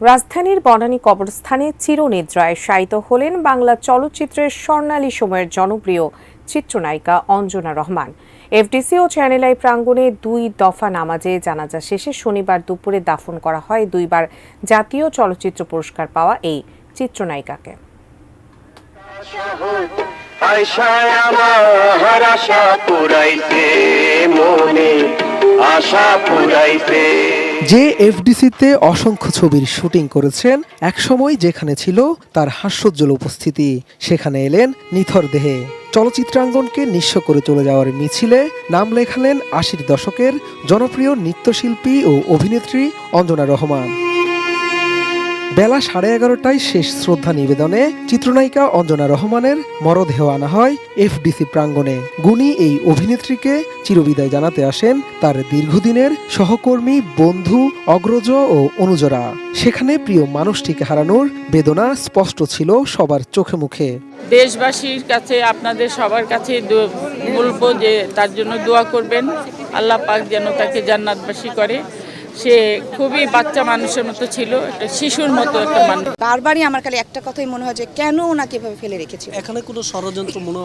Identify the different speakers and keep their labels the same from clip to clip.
Speaker 1: রাজধানীর বনানী কবরস্থানে চিরনিদ্রায় শায়িত হলেন বাংলা চলচ্চিত্রের স্বর্ণালী সময়ের জনপ্রিয় চিত্রনায়িকা অঞ্জনা রহমান। এফডিসি ও চ্যানেল আই প্রাঙ্গণে দুই দফা নামাজে জানাজা শেষে শনিবার দুপুরে দাফন করা হয়। দুইবার জাতীয় চলচ্চিত্র পুরস্কার পাওয়া এই চিত্রনায়িকাকে।
Speaker 2: আশা পুরাইছে
Speaker 3: যে এফডিসিতে অসংখ্য ছবির শুটিং করেছেন, একসময় যেখানে ছিল তার হাস্যোজ্জ্বল উপস্থিতি, সেখানে এলেন নিথর দেহে। চলচ্চিত্রাঙ্গনকে নিঃস্ব করে চলে যাওয়ার মিছিলে নাম লেখালেন আশির দশকের জনপ্রিয় নৃত্যশিল্পী ও অভিনেত্রী অঞ্জনা রহমান। বেলা সাড়ে এগারোটায় শেষ শ্রদ্ধা নিবেদনে চিত্রনায়িকা অঞ্জনা রহমানের মরদেহ আনা হয় এফডিসি প্রাঙ্গণে। গুণী এই অভিনেত্রীকে চিরবিদায় জানাতে আসেন তার দীর্ঘদিনের সহকর্মী বন্ধু, অগ্রজ ও অনুজরা। সেখানে প্রিয় মানুষটিকে হারানোর বেদনা স্পষ্ট ছিল সবার চোখে মুখে।
Speaker 4: দেশবাসীর কাছে, আপনাদের সবার কাছে বলব যে তার জন্য দোয়া করবেন। আল্লাহ পাক যেন তাকে জান্নাতবাসী করে। সে খুবই বাচ্চা মানুষের মতো ছিল একটা শিশুর মতো একটা মানুষ।
Speaker 5: বারবারই আমার খালি একটা কথাই মনে হয় যে কেন ওনাকে এভাবে ফেলে রেখেছিল
Speaker 6: এখানে কোনো ষড়যন্ত্র মনে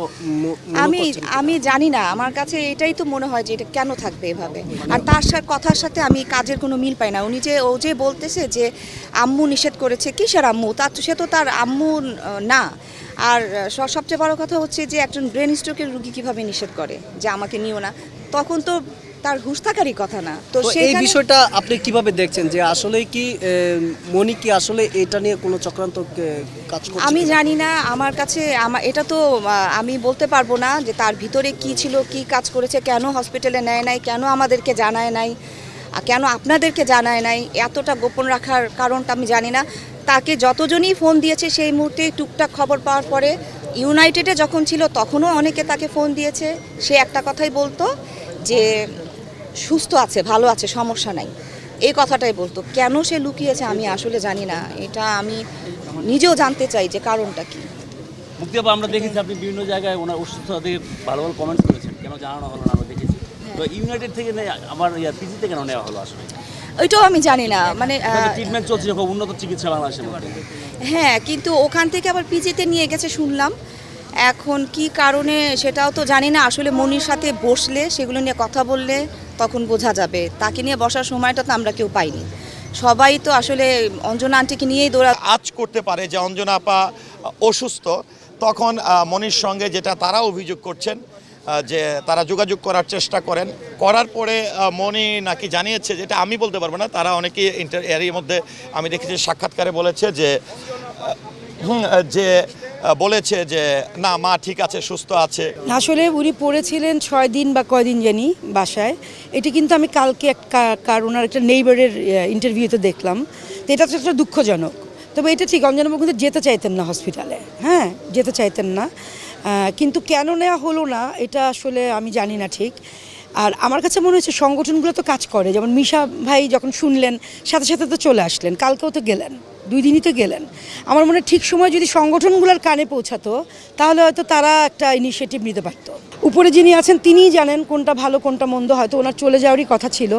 Speaker 5: আমি আমি জানি না আমার কাছে এটাই তো মনে হয় যে এটা কেন থাকবে এভাবে? আর তার সাথে কথার সাথে আমি কাজের কোনো মিল পাই না। উনি যে ও যে বলতেছে যে আম্মু নিষেধ করেছে কিসের আম্মু? তার সে তো তার আম্মু না। আর সবচেয়ে বড় কথা হচ্ছে যে একজন ব্রেন স্ট্রোকের রুগী কীভাবে নিষেধ করে? যে আমাকে নিও না। তখন তো তার হুঁশ থাকারই কথা না। তো
Speaker 6: এই বিষয়টা আপনি কীভাবে দেখছেন যে আসলে কি মনি কি আসলে এটা নিয়ে কোনো চক্রান্ত কাজ করছে
Speaker 5: আমি জানি না আমার কাছে আমার এটা তো আমি বলতে পারব না যে তার ভিতরে কি ছিল কি কাজ করেছে কেন হসপিটালে নেয় নাই কেন আমাদেরকে জানায় নাই আর কেন আপনাদেরকে জানায় নাই এতটা গোপন রাখার কারণটা আমি জানি না। তাকে যতজনই ফোন দিয়েছে সেই মুহূর্তে টুকটাক খবর পাওয়ার পরে ইউনাইটেডে যখন ছিল তখনও অনেকে তাকে ফোন দিয়েছে। সে একটা কথাই বলতো যে সুস্থ আছে ভালো আছে সমস্যা নাই। এই কথাটাই বলতো। কেন সে লুকিয়েছে আমি আসলে জানি না। এটা আমি নিজেও জানতে চাই যে কারণটা কি।
Speaker 7: মুক্তি আমরা দেখেছি আপনি বিভিন্ন জায়গায় ওনার অসুস্থতা থেকে ভালো ভালো কমেন্টস করেছেন। কেন জানানো হলো না আমরা দেখেছি। তো ইউনাইটেড থেকে আমার পিজিতে কেন নেওয়া হলো আসলে?
Speaker 5: ওইটাও আমি জানি না। মানে
Speaker 7: ট্রিটমেন্ট চলছে খুব উন্নত চিকিৎসা বাংলাদেশের
Speaker 5: হ্যাঁ কিন্তু ওখান থেকে আবার পিজিতে নিয়ে গেছে শুনলাম। এখন কি কারণে সেটাও তো জানি না। আসলে মনির সাথে বসলে সেগুলো নিয়ে কথা বললে তখন বোঝা যাবে। তাকে নিয়ে বসার সময়টা তো আমরা কেউ পাইনি। সবাই তো আসলে অঞ্জনা আন্টিকে নিয়েই দৌড়া
Speaker 8: আজ করতে পারে যে অঞ্জনা আপা অসুস্থ, তখন মনির সঙ্গে যেটা তারা অভিযোগ করছেন যে তারা যোগাযোগ করার চেষ্টা করেন। করার পরে মনি নাকি জানিয়েছে যেটা আমি বলতে পারব না, তারা অনেকেই ইন্টার এর মধ্যে আমি দেখেছি, সাক্ষাৎকারে বলেছে যে যে বলেছে যে, না, মা ঠিক আছে, সুস্থ আছে।
Speaker 9: আসলে উনি পড়েছিলেন ছয় দিন বা কয়দিন জানি বাসায়। এটি কিন্তু আমি কালকে এক কার, ওনার একটা নেইবারের ইন্টারভিউতে দেখলাম। তো এটা তো একটা দুঃখজনক। তবে এটা ঠিক অঞ্জনবাবু কিন্তু যেতে চাইতেন না হসপিটালে হ্যাঁ যেতে চাইতেন না। কিন্তু কেন নেওয়া হলো না, এটা আসলে আমি জানি না ঠিক। আর আমার কাছে মনে হচ্ছে সংগঠনগুলো তো কাজ করে। যেমন মিশা ভাই যখন শুনলেন, সাথে সাথে তো চলে আসলেন। কালকেও তো গেলেন। দুই দিনই তো গেলেন। আমার মনে ঠিক সময় যদি সংগঠনগুলোর কানে পৌঁছাতো তাহলে হয়তো তারা একটা ইনিশিয়েটিভ নিতে পারতো। উপরে যিনি আছেন তিনিই জানেন কোনটা ভালো কোনটা মন্দ হয়তো ওনার চলে যাওয়ারই কথা ছিল।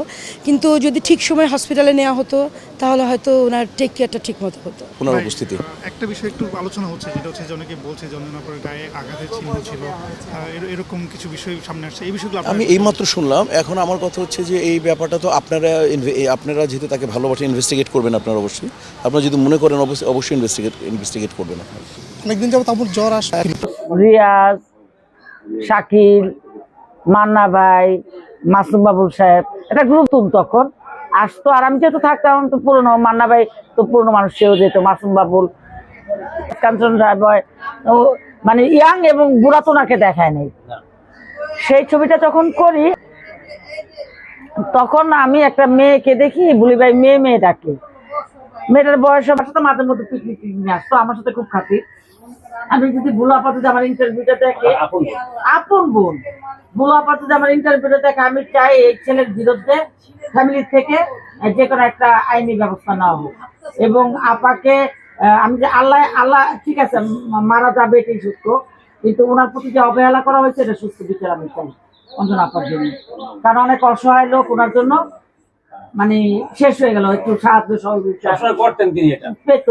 Speaker 9: কিন্তু যদি ঠিক সময় হসপিটালে নেওয়া হতো তাহলে হয়তো ওনার টেক কেয়ারটা ঠিক মতো হতো।
Speaker 10: ওনার উপস্থিতি।
Speaker 11: একটা বিষয় একটু আলোচনা হচ্ছে যেটা হচ্ছে যে অনেকে বলছে যে গায়ে আঘাতের চিহ্ন ছিল। এরকম কিছু বিষয় সামনে আসছে। এই বিষয়গুলো
Speaker 10: আমি এইমাত্র শুনলাম এখন আমার কথা হচ্ছে যে এই ব্যাপারটা তো আপনারা আপনারা যেহেতু তাকে ভালোবাসে ইনভেস্টিগেট করবেন আপনারা অবশ্যই। আপনারা যদি মনে করেন অবশ্যই অবশ্যই ইনভেস্টিগেট ইনভেস্টিগেট করবেন আপনারা।
Speaker 11: অনেকদিন যাবত আমার জ্বর আসছে
Speaker 12: রিয়াজ শাকিল মান্না ভাই মাসুম বাবুল সাহেব এটা নতুন তখন। আসতো আর আমি যেহেতু থাকতাম তো পুরনো মান্না ভাই তো পুরনো মানুষ সেও যেত মাসুম বাবুল কাঞ্চন রায় বয় ও মানে ইয়াং এবং বুড়া তো ওনাকে দেখায় নাই। সেই ছবিটা যখন করি তখন আমি একটা মেয়েকে দেখি বলি ভাই মেয়ে মেয়ে ডাকে। মেয়েটার বয়স আমার সাথে মাঝে মধ্যে পিকনিক নিয়ে আসতো আমার সাথে খুব খাতির আমি যদি ভুলো আপাতত আমার ইন্টারভিউটা দেখে আপন বোন? ভুলো আপাতত আমার ইন্টারভিউটা দেখে আমি চাই এই ছেলের বিরুদ্ধে ফ্যামিলি থেকে যে কোনো একটা আইনি ব্যবস্থা নেওয়া হোক। এবং আপাকে আমি যে আল্লাহ আল্লাহ ঠিক আছে মারা যাবে এটাই সত্য। কিন্তু ওনার প্রতি যে অবহেলা করা হয়েছে এটা সুস্থ বিচার আমি চাই। অঞ্জনা আপার জন্য। কারণ অনেক অসহায় লোক ওনার জন্য মানে শেষ হয়ে গেল একটু সাহায্য সহযোগিতা।
Speaker 7: করতেন তিনি এটা।
Speaker 12: পেত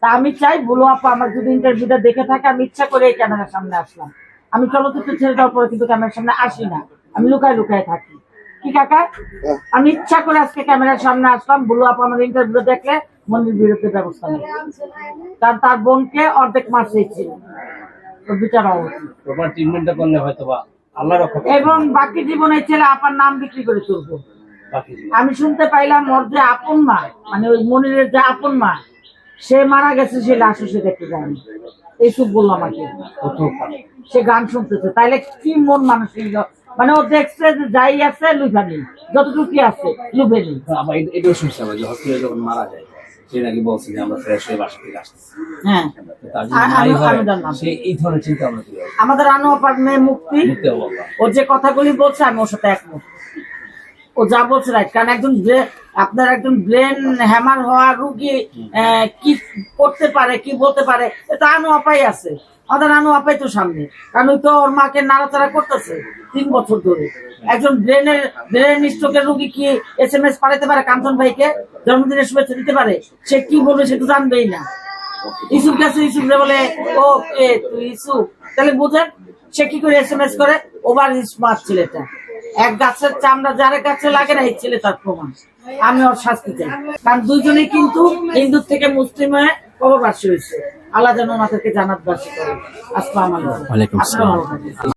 Speaker 12: তা। আমি চাই বলো আপা আমার যদি ইন্টারভিউটা দেখে থাকে আমি ইচ্ছা করে এই ক্যামেরার সামনে আসলাম। আমি চলচ্চিত্র ছেড়ে দেওয়ার পরে কিন্তু ক্যামেরার সামনে আসি না। আমি লুকায় লুকায় থাকি। কি কাকা? আমি ইচ্ছা করে আজকে ক্যামেরার সামনে আসলাম। বলো আপা আমার ইন্টারভিউ দেখলে মন্দির বিরুদ্ধে ব্যবস্থা নেই কারণ তার বোনকে অর্ধেক মাস দিচ্ছিল ওর বিচার হওয়া উচিত।
Speaker 7: প্রপার ট্রিটমেন্টটা করলে হয়তো বা আল্লাহ
Speaker 12: এবং বাকি জীবনে ছেলে আপার নাম বিক্রি করে চলবো। আমি শুনতে পাইলাম ওর যে আপন মা মানে ওই মনিরের যে আপন মা সে মারা গেছে সে লাশও সে দেখতে যায়নি। এইসব বলল আমাকে। সে গান শুনতেছে। তাইলে কি মন মানসিক মানে ও দেখছে যে যাই আছে লুফানি যতটুকু কি আছে লুফেনি
Speaker 7: আবার এটাও শুনছি আমরা যে হসপিটালে যখন মারা যায় সে নাকি বলছে যে আমরা ফ্রেশ হয়ে বাসা থেকে আসতেছি
Speaker 12: হ্যাঁ।
Speaker 7: তো তার যদি
Speaker 12: আ-
Speaker 7: নাই
Speaker 12: আমি-
Speaker 7: হয়
Speaker 12: আমি জানলাম।
Speaker 7: সে এই ধরনের চিন্তা ভাবনা
Speaker 12: আমাদের আনো মুক্তি। ওর যে কথাগুলি বলছে আমি ওর সাথে একমত। ও যা বলছে রাইট, কারণ একজন আপনার একজন ব্রেন হ্যামার হওয়া রুগী কি করতে পারে, কি বলতে পারে, এটা আনু আপাই আছে। আমাদের আনু আপাই তো সামনে। কারণ ওই তো ওর মাকে নাড়াচাড়া করতেছে তিন বছর ধরে। একজন ব্রেনের ব্রেন স্ট্রোকের রুগী কি এস এম এস পাঠাতে পারে কাঞ্চন ভাইকে? জন্মদিনের শুভেচ্ছা দিতে পারে? সে কি বলবে সে তো জানবেই না। ইসুফ কাছে ইসুফ বলে, ও, কে তুই ইসুফ তাহলে বুঝেন, সে কি করে এস এম এস করে? ওভার স্মার্ট ছেলেটা। এক গাছের চামড়া যারে গাছে লাগে না এই ছেলে তার প্রমাণ। আমি ওর শাস্তি চাই। কারণ দুজনে কিন্তু হিন্দু থেকে মুসলিম হয়ে কবরবাসী হয়েছে। আল্লাহ যেন ওনাদেরকে জানাতবাসী করে। আসসালাম। আলাইকুম।